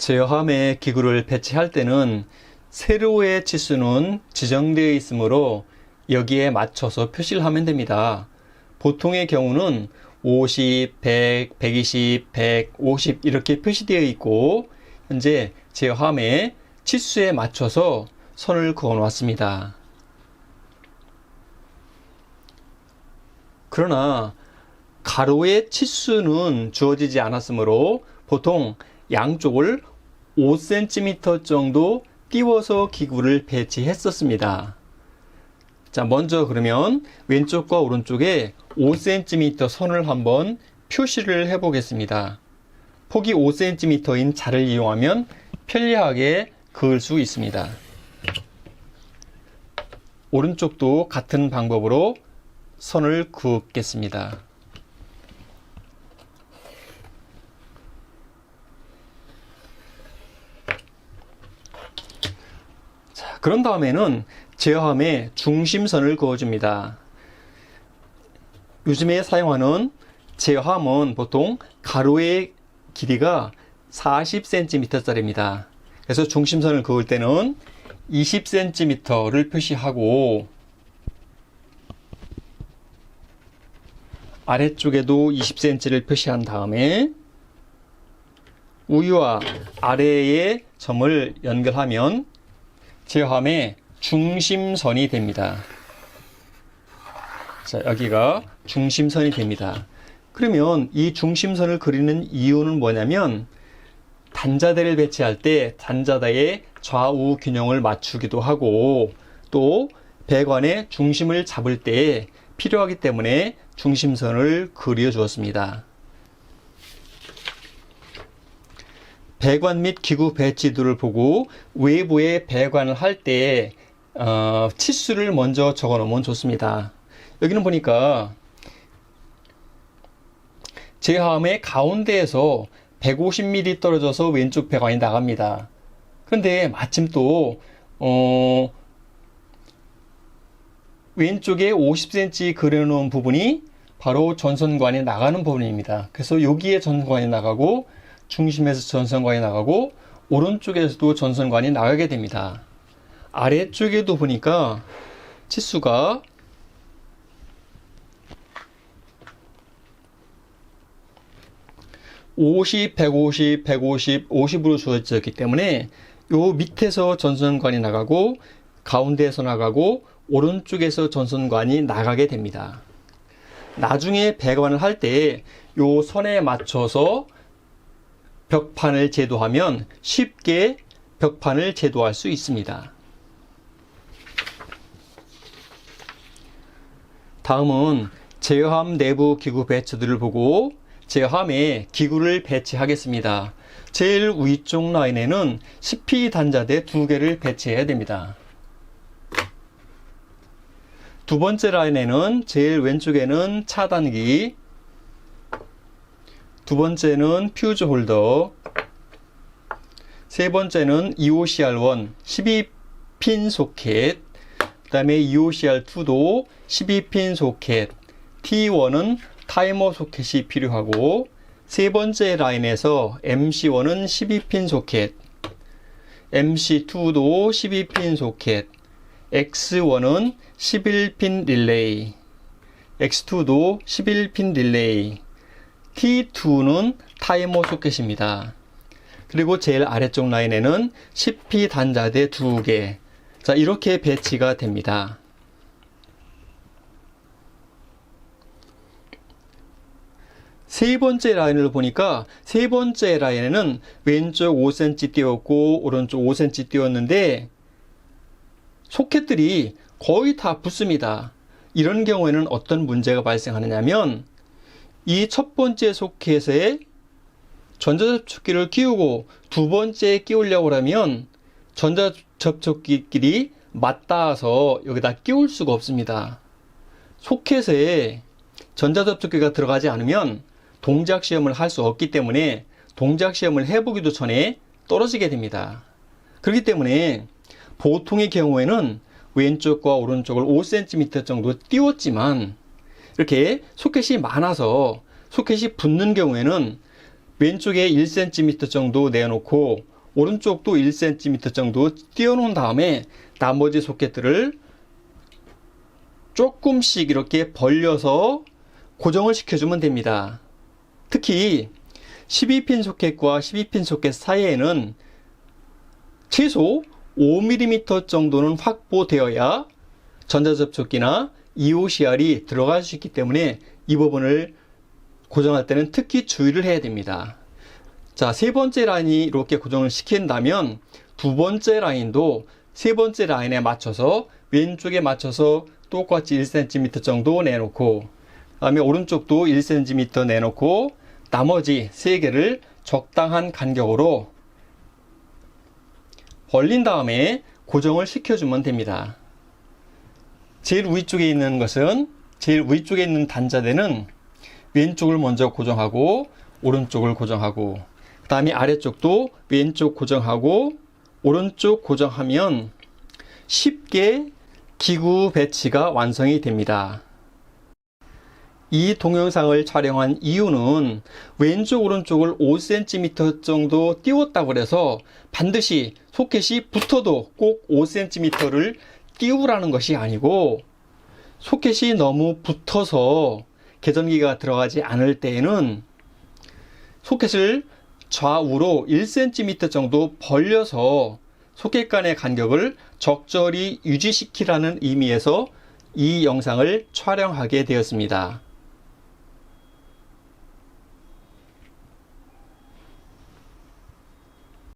제어함에 기구를 배치할 때는 세로의 치수는 지정되어 있으므로 여기에 맞춰서 표시를 하면 됩니다. 보통의 경우는 50, 100, 120, 150 이렇게 표시되어 있고 현재 제어함에 치수에 맞춰서 선을 그어 놓았습니다. 그러나 가로의 치수는 주어지지 않았으므로 보통 양쪽을 5cm 정도 띄워서 기구를 배치했었습니다. 자, 먼저 그러면 왼쪽과 오른쪽에 5cm 선을 한번 표시를 해 보겠습니다. 폭이 5cm인 자를 이용하면 편리하게 그을 수 있습니다. 오른쪽도 같은 방법으로 선을 그었겠습니다. 자, 그런 다음에는 제어함에 중심선을 그어줍니다. 요즘에 사용하는 제어함은 보통 가로의 길이가 40cm짜리입니다. 그래서 중심선을 그을 때는 20cm를 표시하고 아래쪽에도 20cm를 표시한 다음에 우유와 아래의 점을 연결하면 제어함의 중심선이 됩니다. 자, 여기가 중심선이 됩니다. 그러면 이 중심선을 그리는 이유는 뭐냐면 단자대를 배치할 때 단자대의 좌우 균형을 맞추기도 하고 또 배관의 중심을 잡을 때 필요하기 때문에 중심선을 그려 주었습니다. 배관 및 기구 배치도를 보고 외부에 배관을 할때 어, 치수를 먼저 적어 놓으면 좋습니다. 여기는 보니까 제함의 가운데에서 150mm 떨어져서 왼쪽 배관이 나갑니다. 그런데 마침 또 어, 왼쪽에 50cm 그려놓은 부분이 바로 전선관이 나가는 부분입니다. 그래서 여기에 전선관이 나가고 중심에서 전선관이 나가고 오른쪽에서도 전선관이 나가게 됩니다. 아래쪽에도 보니까 치수가 (50, 150, 150, 50으로 주어졌기 때문에 요 밑에서 전선관이 나가고 가운데에서 나가고 오른쪽에서 전선관이 나가게 됩니다. 나중에 배관을 할 때 요 선에 맞춰서 벽판을 제도하면 쉽게 벽판을 제도할 수 있습니다. 다음은 제어함 내부 기구 배치들을 보고 제어함에 기구를 배치하겠습니다. 제일 위쪽 라인에는 CP 단자대 두 개를 배치해야 됩니다. 두 번째 라인에는 제일 왼쪽에는 차단기, 두 번째는 퓨즈 홀더, 세 번째는 EOCR1 12핀 소켓, 그 다음에 EOCR2도 12핀 소켓, T1은 타이머 소켓이 필요하고, 세 번째 라인에서 MC1은 12핀 소켓, MC2도 12핀 소켓, X1은 11핀 릴레이, X2도 11핀 릴레이, T2는 타이머 소켓입니다. 그리고 제일 아래쪽 라인에는 10P 단자대 2개. 자, 이렇게 배치가 됩니다. 세 번째 라인을 보니까 세 번째 라인에는 왼쪽 5cm 띄웠고 오른쪽 5cm 띄웠는데 소켓들이 거의 다 붙습니다. 이런 경우에는 어떤 문제가 발생하느냐면 이 첫 번째 소켓에 전자접촉기를 끼우고 두 번째에 끼우려고 하면 전자접촉기끼리 맞닿아서 여기다 끼울 수가 없습니다. 소켓에 전자접촉기가 들어가지 않으면 동작 시험을 할 수 없기 때문에 동작 시험을 해보기도 전에 떨어지게 됩니다. 그렇기 때문에 보통의 경우에는 왼쪽과 오른쪽을 5cm 정도 띄웠지만 이렇게 소켓이 많아서 소켓이 붙는 경우에는 왼쪽에 1cm 정도 내놓고 오른쪽도 1cm 정도 띄워놓은 다음에 나머지 소켓들을 조금씩 이렇게 벌려서 고정을 시켜주면 됩니다. 특히 12핀 소켓과 12핀 소켓 사이에는 최소 5mm 정도는 확보되어야 전자접촉기나 EOCR이 들어갈 수 있기 때문에 이 부분을 고정할 때는 특히 주의를 해야 됩니다. 자, 세 번째 라인이 이렇게 고정을 시킨다면 두 번째 라인도 세 번째 라인에 맞춰서 왼쪽에 맞춰서 똑같이 1cm 정도 내놓고 그다음에 오른쪽도 1cm 내놓고 나머지 세 개를 적당한 간격으로 벌린 다음에 고정을 시켜주면 됩니다. 제일 위쪽에 있는 것은 제일 위쪽에 있는 단자대는 왼쪽을 먼저 고정하고 오른쪽을 고정하고 그 다음에 아래쪽도 왼쪽 고정하고 오른쪽 고정하면 쉽게 기구 배치가 완성이 됩니다. 이 동영상을 촬영한 이유는 왼쪽 오른쪽을 5cm 정도 띄웠다고 해서 반드시 소켓이 붙어도 꼭 5cm를 띄우라는 것이 아니고 소켓이 너무 붙어서 개전기가 들어가지 않을 때에는 소켓을 좌우로 1cm 정도 벌려서 소켓 간의 간격을 적절히 유지시키라는 의미에서 이 영상을 촬영하게 되었습니다.